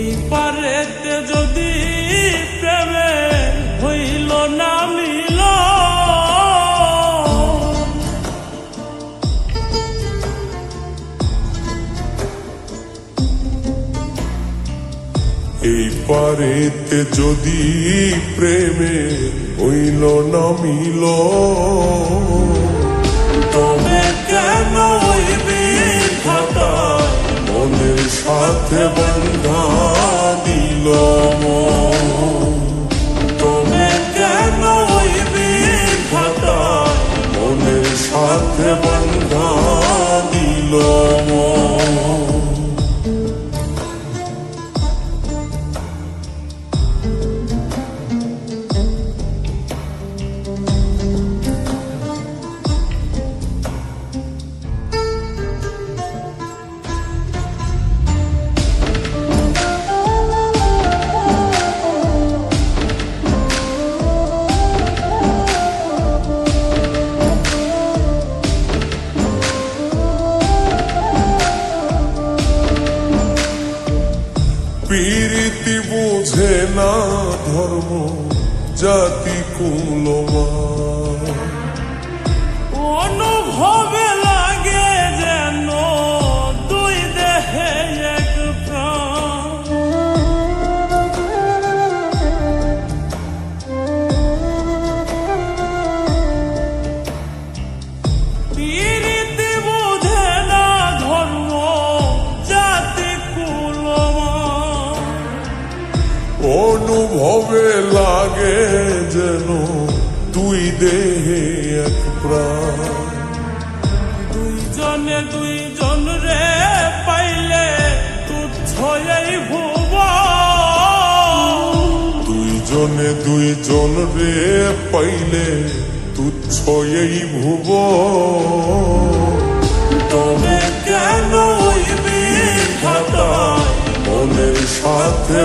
এই পারেতে যদি প্রেমে হইল না মিল। এই পারেতে যদি প্রেমে হইল না মিল। তবে কেন হইবি খাতা মনের সাথে পীরিতি বুঝে না ধর্ম জাতি কুলমা অনুভবে লাগে যেন দুই দেহে এক প্রাণ। দুইজনে দুইজন রে পাইলে তুচ্ছ এই ভুব দুইজনে দুইজন রে পাইলে তুচ্ছ এই ভুব তবে কেন মনের সাথে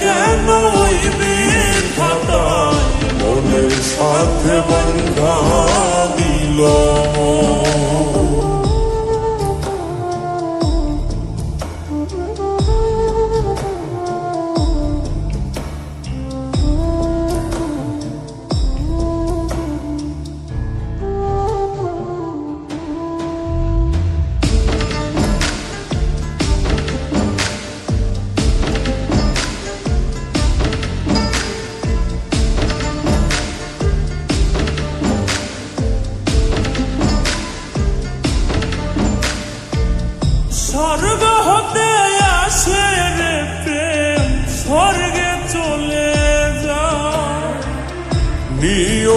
কেন মনের সাথে বন্ধা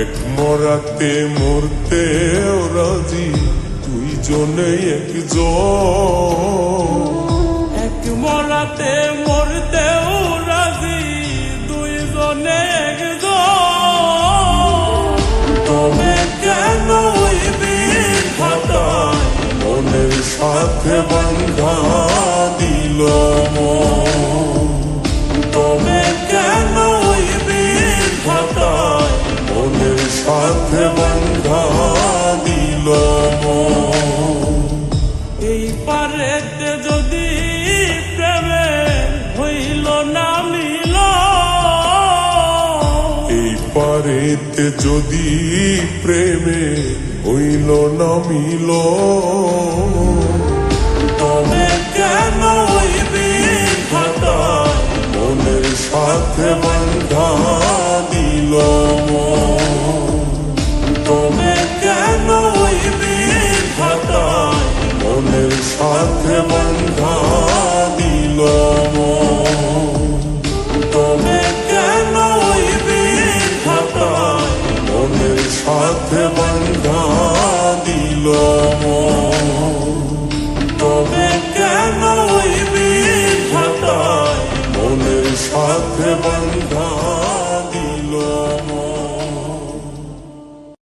এক মরাতে মরতে রাজি দুইজনে একজন। এক মরাতে মরতেও রাজি দুইজনে একজন। তবে কেন ওই বিধাতায় মনের সাথে বন্ধা পারেতে যদি প্রেমে হইল না মিল। তবে কেন মনের সাথে বন্ধা দিল তবে কেন মনের সাথে বন্ধা Revolution.